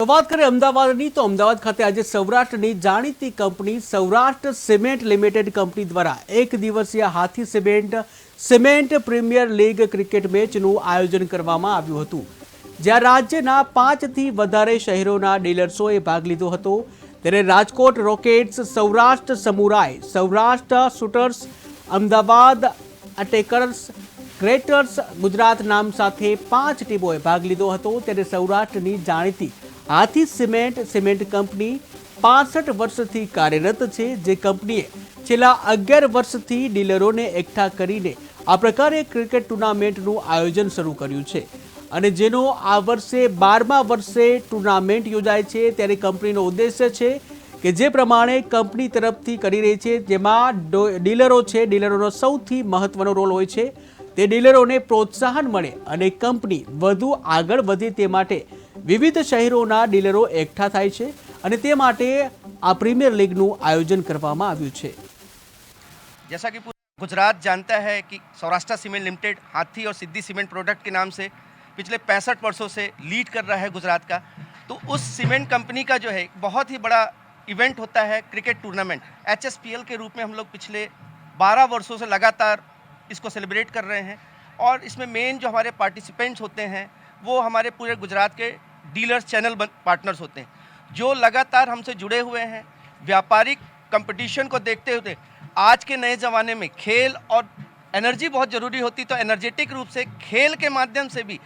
તો વાત કરીએ અમદાવાદની, તો અમદાવાદ ખાતે આજે સૌરાષ્ટ્રની જાણીતી company Saurashtra cement limited company દ્વારા એક દિવસીય Hathi cement cement premier league cricket મેચનું આયોજન કરવામાં આવ્યું હતું. જ્યાં રાજ્યના પાંચથી વધારે શહેરોના ડીલર્સોએ ભાગ લીધો હતો. ત્યારે Rajkot rockets, Saurashtra samurai Saurashtra shooters Ahmedabad attackers greaters Gujarat નામ સાથે પાંચ ટીમોએ ભાગ લીધો હતો. ત્યારે સૌરાષ્ટ્રની જાણીતી હાથી સિમેન્ટ સિમેન્ટ કંપની પાસઠ વર્ષથી કાર્યરત છે, જે કંપનીએ છેલ્લા અગિયાર વર્ષથી ડીલરોને એકઠા કરીને આ પ્રકારે ક્રિકેટ ટુર્નામેન્ટનું આયોજન શરૂ કર્યું છે. અને જેનો આ વર્ષે બારમા વર્ષે ટુર્નામેન્ટ યોજાય છે, ત્યારે કંપનીનો ઉદ્દેશ્ય છે કે જે પ્રમાણે કંપની તરફથી કરી રહી છે, જેમાં ડીલરો છે, ડીલરોનો સૌથી મહત્વનો રોલ હોય છે. તે ડીલરોને પ્રોત્સાહન મળે અને કંપની વધુ આગળ વધે તે માટે વિવિધ શહેરોના ડીલરો એકઠા થાય છે અને તે માટે આ પ્રીમિયર લીગનું આયોજન કરવામાં આવ્યું છે जैसा कि पूरा गुजरात जानता है कि सौराष्ट्र सीमेंट लिमिटेड हाथी और सिद्धि सीमेंट प्रोडक्ट के नाम से पिछले पैंसठ वर्षों से लीड कर रहा है गुजरात का तो उस सीमेंट कंपनी का जो है एक बहुत ही बड़ा इवेंट होता है क्रिकेट टूर्नामेंट एच के रूप में हम लोग पिछले 12 वर्षों से लगातार इसको सेलिब्रेट कर रहे हैं और इसमें मेन जो हमारे पार्टिसिपेंट्स होते हैं वो हमारे पूरे गुजरात के डीलर्स चैनल पार्टनर्स होते हैं, जो लगातार हमसे जुड़े हुए हैं, व्यापारिक कंपटीशन को देखते हुए, आज के नए ज़माने में खेल और एनर्जी बहुत ज़रूरी होती तो एनर्जेटिक रूप से खेल के माध्यम से भी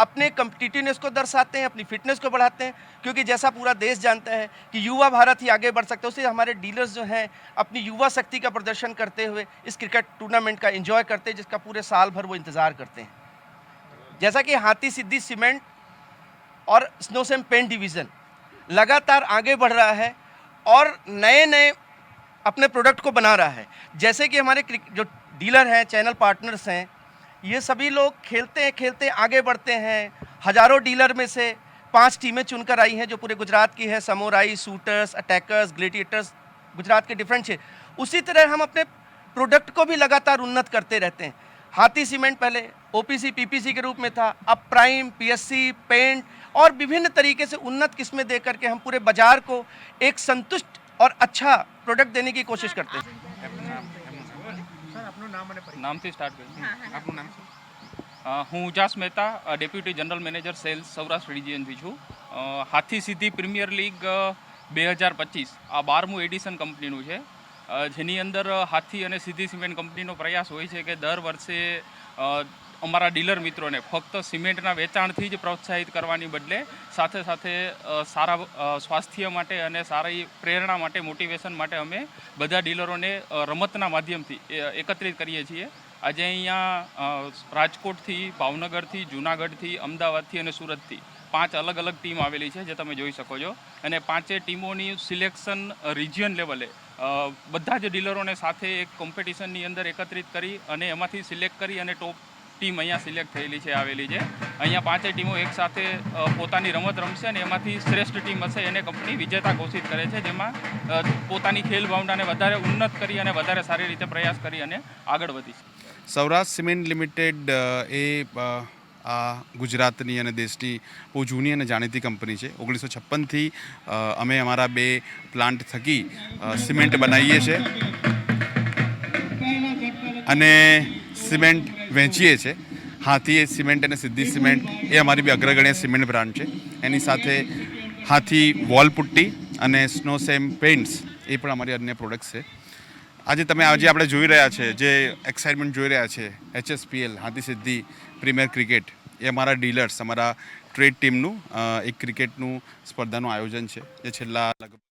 अपने कम्पिटिटिवनेस को दर्शाते हैं, अपनी फिटनेस को बढ़ाते हैं, क्योंकि जैसा पूरा देश जानता है कि युवा भारत ही आगे बढ़ सकता है, उसे हमारे डीलर्स जो हैं, अपनी युवा शक्ति का प्रदर्शन करते हुए इस क्रिकेट टूर्नामेंट का एंजॉय करते हैं, जिसका पूरे साल भर वो इंतज़ार करते हैं। जैसा कि हाथी सिद्धि सीमेंट और स्नोसेम पेंट डिवीज़न लगातार आगे बढ़ रहा है और नए नए अपने प्रोडक्ट को बना रहा है। जैसे कि हमारे जो डीलर हैं, चैनल पार्टनर्स हैं, ये सभी लोग खेलते हैं, खेलते आगे बढ़ते हैं। हज़ारों डीलर में से पाँच टीमें चुनकर आई हैं, जो पूरे गुजरात की है। Samurai, shooters, attackers, gladiators, Gujarat के डिफरेंट उसी तरह हम अपने प्रोडक्ट को भी लगातार उन्नत करते रहते हैं। हाथी सीमेंट पहले ओपीसी पीपीसी के रूप में था अब प्राइम पीएससी पेंट और विभिन्न तरीके से उन्नत किस्में दे करके हम पूरे बाजार को एक संतुष्ट और अच्छा प्रोडक्ट देने की कोशिश करते हैं નામથી સ્ટાર્ટ કરીશું આપનું નામ શું અ, હું ઉજાસ મહેતા અ, deputy general manager sales Saurashtra રિજિયનથી છું અ, હાથી સીધી પ્રીમિયર લીગ બે હજાર પચીસ આ બારમું એડિશન કંપનીનું છે અ, જેની અંદર હાથી અને સીધી સિમેન્ટ કંપનીનો પ્રયાસ હોય છે કે દર વર્ષે અમારા ડીલર મિત્રોને ફક્ત સિમેન્ટના વેચાણથી જ પ્રોત્સાહિત કરવાની બદલે સાથે સાથે સારા સ્વાસ્થ્ય માટે અને સારી પ્રેરણા માટે, મોટિવેશન માટે અમે બધા ડીલરોને રમતના માધ્યમથી એકત્રિત કરીએ છીએ. આજે અહીંયા રાજકોટથી, ભાવનગરથી, જૂનાગઢથી, અમદાવાદથી અને સુરતથી પાંચ અલગ અલગ ટીમ આવેલી છે, જે તમે જોઈ શકો છો. અને પાંચે ટીમોની સિલેક્શન રિજિયન લેવલે બધા જ ડીલરોને સાથે એક કોમ્પિટિશનની અંદર એકત્રિત કરી અને એમાંથી સિલેક્ટ કરી અને ટોપ ટીમ અહીંયા સિલેક્ટ થયેલી છે, આવેલી છે. અહીંયા પાંચે ટીમો એકસાથે પોતાની રમત રમશે અને એમાંથી શ્રેષ્ઠ ટીમ હશે એને કંપની વિજેતા ઘોષિત કરે છે, જેમાં પોતાની ખેલ ભાવનાને વધારે ઉન્નત કરી અને વધારે સારી રીતે પ્રયાસ કરી અને આગળ વધી છે સૌરાષ્ટ્ર સિમેન્ટ લિમિટેડ એ આ ગુજરાતની અને દેશની બહુ જૂની અને જાણીતી કંપની છે. ઓગણીસો છપ્પનથી અમે અમારા બે પ્લાન્ટ થકી સિમેન્ટ બનાવીએ છીએ અને સિમેન્ટ વેચીએ છીએ હાથી સિમેન્ટ અને સિદ્ધિ સિમેન્ટ એ અમારી બી અગ્રગણ્ય સિમેન્ટ બ્રાન્ડ છે. એની સાથે હાથી વોલ પુટ્ટી અને સ્નો સેમ પેઇન્ટ્સ એ પણ અમારી અન્ય પ્રોડક્ટ્સ છે. આજે તમે આજે આપણે જોઈ રહ્યા છે, જે એક્સાઇટમેન્ટ જોઈ રહ્યા છે એચએસપીએલ હાથી સિદ્ધિ પ્રીમિયર ક્રિકેટ એ અમારા ડીલર્સ અમારા ટ્રેડ ટીમનું એક ક્રિકેટનું સ્પર્ધાનું આયોજન છે. જે છેલ્લા